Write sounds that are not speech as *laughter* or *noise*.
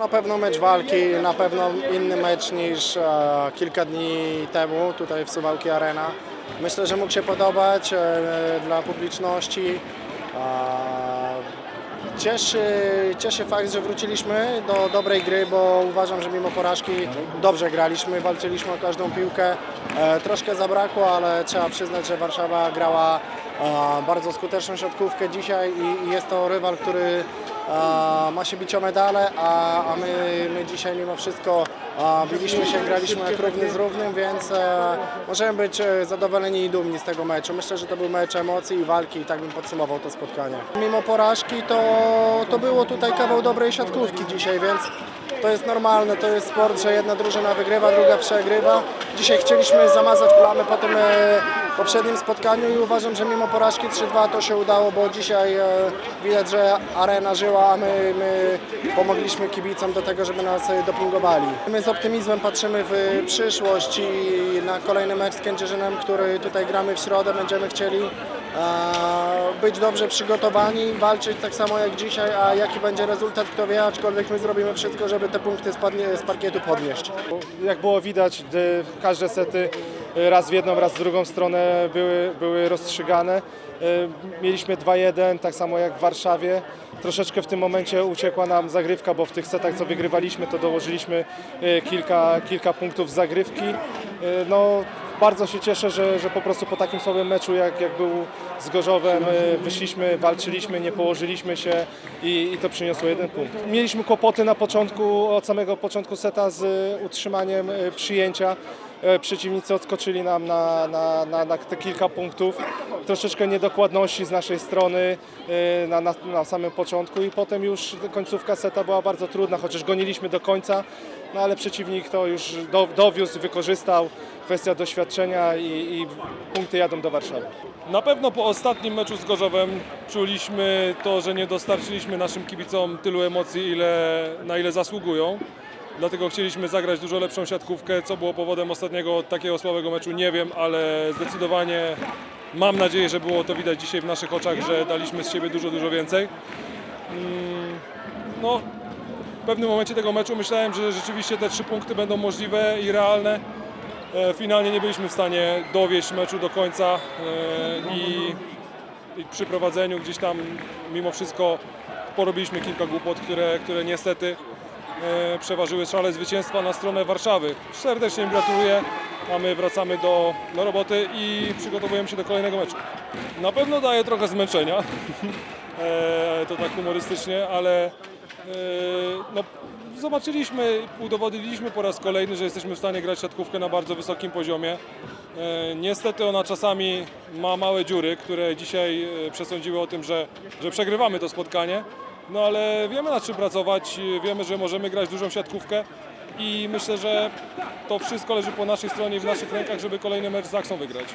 Na pewno mecz walki, na pewno inny mecz niż e, kilka dni temu tutaj w Suwałki Arena. Myślę, że mógł się podobać e, dla publiczności. E, Cieszy, cieszy fakt, że wróciliśmy do dobrej gry, bo uważam, że mimo porażki dobrze graliśmy, walczyliśmy o każdą piłkę. E, troszkę zabrakło, ale trzeba przyznać, że Warszawa grała e, bardzo skuteczną siatkówkę dzisiaj i, i jest to rywal, który ma się bić o medale, a, a my, my dzisiaj mimo wszystko biliśmy się, graliśmy jak równy z równym, więc e, możemy być e, zadowoleni i dumni z tego meczu. Myślę, że to był mecz emocji i walki i tak bym podsumował to spotkanie. Mimo porażki to, to było tutaj kawał dobrej siatkówki dzisiaj, więc to jest normalne, to jest sport, że jedna drużyna wygrywa, druga przegrywa. Dzisiaj chcieliśmy zamazać plamy po tym e, poprzednim spotkaniu i uważam, że mimo porażki 3-2 to się udało, bo dzisiaj e, widać, że arena żyła, a my, my pomogliśmy kibicom do tego, żeby nas e, dopingowali. My z optymizmem patrzymy w przyszłość i na kolejny mecz z Kędzierzynem, który tutaj gramy w środę, będziemy chcieli e, być dobrze przygotowani, walczyć tak samo jak dzisiaj, a jaki będzie rezultat, kto wie, aczkolwiek my zrobimy wszystko, żeby te punkty z, parkietu podnieść. Jak było widać, każde sety raz w jedną, raz w drugą stronę były, były rozstrzygane. Y, Mieliśmy 2-1, tak samo jak w Warszawie. Troszeczkę w tym momencie uciekła nam zagrywka, bo w tych setach, co wygrywaliśmy, to dołożyliśmy y, kilka, kilka punktów z zagrywki. Y, No, bardzo się cieszę, że, że po prostu po takim słabym meczu, jak, jak był z Gorzowem, y, wyszliśmy, walczyliśmy, nie położyliśmy się i, i to przyniosło jeden punkt. Mieliśmy kłopoty na początku, od samego początku seta z y, utrzymaniem y, przyjęcia. E, Przeciwnicy odskoczyli nam na, na, na, na te kilka punktów. Troszeczkę niedokładności z naszej strony y, na, na, na samym początku i potem już końcówka seta była bardzo trudna, chociaż goniliśmy do końca, no ale przeciwnik to już do, dowiózł, wykorzystał. Kwestia doświadczenia i, i punkty jadą do Warszawy. Na pewno po ostatnim meczu z Gorzowem czuliśmy to, że nie dostarczyliśmy naszym kibicom tylu emocji, ile, na ile zasługują. Dlatego chcieliśmy zagrać dużo lepszą siatkówkę. Co było powodem ostatniego takiego słabego meczu, nie wiem, ale zdecydowanie mam nadzieję, że było to widać dzisiaj w naszych oczach, że daliśmy z siebie dużo, dużo więcej. Mm, No, w pewnym momencie tego meczu myślałem, że rzeczywiście te trzy punkty będą możliwe i realne. E, Finalnie nie byliśmy w stanie dowieść meczu do końca e, i, i przy prowadzeniu gdzieś tam mimo wszystko porobiliśmy kilka głupot, które, które niestety przeważyły szale zwycięstwa na stronę Warszawy. Serdecznie im gratuluję, a my wracamy do, do roboty i przygotowujemy się do kolejnego meczu. Na pewno daje trochę zmęczenia, *laughs* e, to tak humorystycznie, ale e, no, zobaczyliśmy, udowodniliśmy po raz kolejny, że jesteśmy w stanie grać siatkówkę na bardzo wysokim poziomie. E, Niestety ona czasami ma małe dziury, które dzisiaj e, przesądziły o tym, że, że przegrywamy to spotkanie. No ale wiemy nad czym pracować, wiemy, że możemy grać dużą siatkówkę i myślę, że to wszystko leży po naszej stronie i w naszych rękach, żeby kolejny mecz z Aksą wygrać.